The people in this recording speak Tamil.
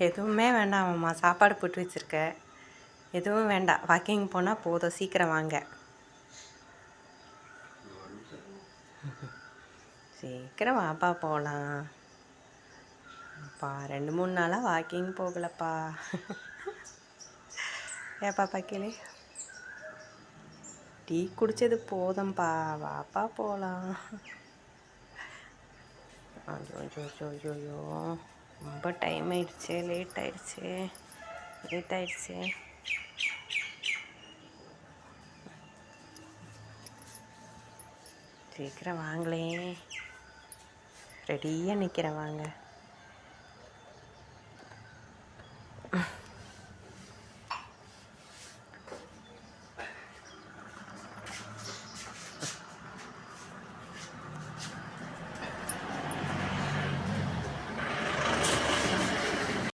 எதுவுமே வேண்டாம்மா சாப்பாடு போட்டு வச்சுருக்க. எதுவும் வேண்டாம். வாக்கிங் போனால் போதும். சீக்கிரம் வாங்க. சீக்கிரம் வாப்பா போகலாம் அப்பா ரெண்டு மூணு நாளாக வாக்கிங் போகலப்பா. ஏப்பா பாக்கிலே டீ குடித்தது போதும்ப்பா வாப்பா போகலாம் ஐயோ ஐயோ ஐயோ ஐயோ. ரொம்ப டைம் ஆயிடுச்சு லேட் ஆயிடுச்சு லேட் ஆயிடுச்சு. சீக்கிரம் வாங்களே. ரெடியாக நிற்கிறேன் வாங்க.